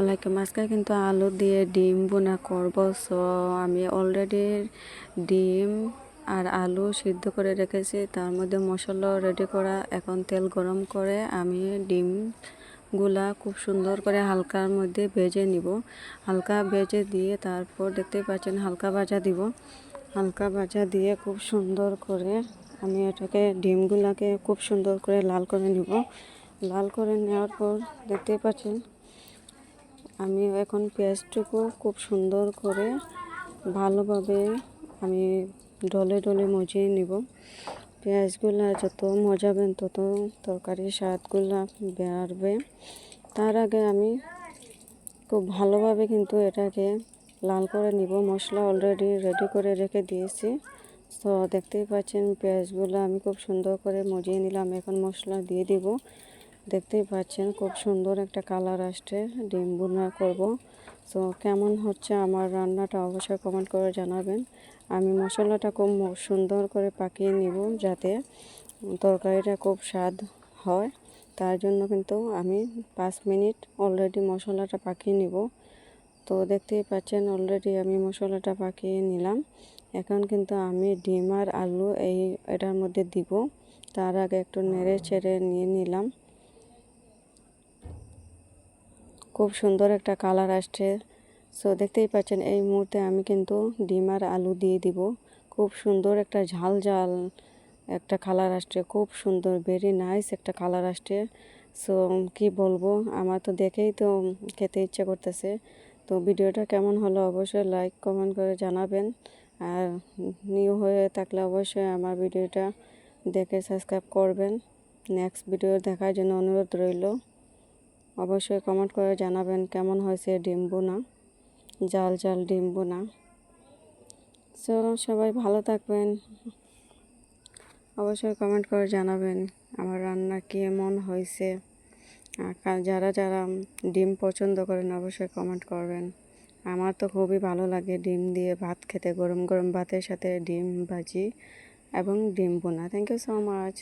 আলাইকুম। আজকে কিন্তু আলু দিয়ে ডিম বোনা করব। সো আমি অলরেডি ডিম আর আলু সিদ্ধ করে রেখেছি। তার মধ্যে মশলা রেডি করা, এখন তেল গরম করে আমি ডিমগুলা খুব সুন্দর করে হালকার মধ্যে ভেজে নিব। হালকা ভেজে দিয়ে তারপর দেখতে পাচ্ছেন, হালকা ভাজা দিব। হালকা ভাজা দিয়ে খুব সুন্দর করে আমি এটাকে, ডিমগুলাকে খুব সুন্দর করে লাল করে নিব। লাল করে নেওয়ার পর দেখতে পাচ্ছেন আমি এখন পেঁয়াজটুকু খুব সুন্দর করে ভালোভাবে আমি ডলে ডলে মজিয়ে নিব। পেঁয়াজগুলো যত মজাবেন তত তরকারির স্বাদগুলো বাড়বে। তার আগে আমি খুব ভালোভাবে কিন্তু এটাকে লাল করে নিব। মশলা অলরেডি রেডি করে রেখে দিয়েছি। তো দেখতেই পাচ্ছেন পেঁয়াজগুলো আমি খুব সুন্দর করে মজিয়ে নিলাম। এখন মশলা দিয়ে দিব। দেখতেই পাচ্ছেন খুব সুন্দর একটা কালার আসছে। ডিম বোনা করব। তো কেমন হচ্ছে আমার রান্নাটা অবশ্যই কমেন্ট করে জানাবেন। আমি মশলাটা খুব সুন্দর করে পাকিয়ে নিব যাতে তরকারিটা খুব স্বাদ হয়। তার জন্য কিন্তু আমি পাঁচ মিনিট অলরেডি মশলাটা পাকিয়ে নিব। তো দেখতেই পাচ্ছেন অলরেডি আমি মশলাটা পাকিয়ে নিলাম। এখন কিন্তু আমি ডিম আর আলু এই এটার মধ্যে দিব। তার আগে একটু নেড়ে চেড়ে নিয়ে নিলাম। খুব সুন্দর একটা কালার আসছে। সো দেখতেই পাচ্ছেন, এই মুহূর্তে আমি কিন্তু ডিম আর আলু দিয়ে দিব। খুব সুন্দর একটা ঝাল ঝাল একটা কালার আসছে, খুব সুন্দর ভেরি নাইস একটা কালার আসছে। সো কি বলব, আমার তো দেখেই তো খেতে ইচ্ছে করতেছে। তো ভিডিওটা কেমন হলো অবশ্যই লাইক কমেন্ট করে জানাবেন। আর নিউ হয়ে থাকলে অবশ্যই আমার ভিডিওটা দেখে সাবস্ক্রাইব করবেন। নেক্সট ভিডিও দেখার জন্য অনুরোধ রইল। অবশ্যই কমেন্ট করে জানাবেন কেমন হয়েছে ডিম বোনা জাল জাল ডিম বোনা সো সবাই ভালো থাকবেন। অবশ্যই কমেন্ট করে জানাবেন আমার রান্না কেমন হয়েছে। যারা যারা ডিম পছন্দ করেন অবশ্যই কমেন্ট করবেন। আমার তো খুবই ভালো লাগে ডিম দিয়ে ভাত খেতে, গরম গরম ভাতের সাথে ডিম ভাজি এবং ডিম বোনা থ্যাংক ইউ সো মাচ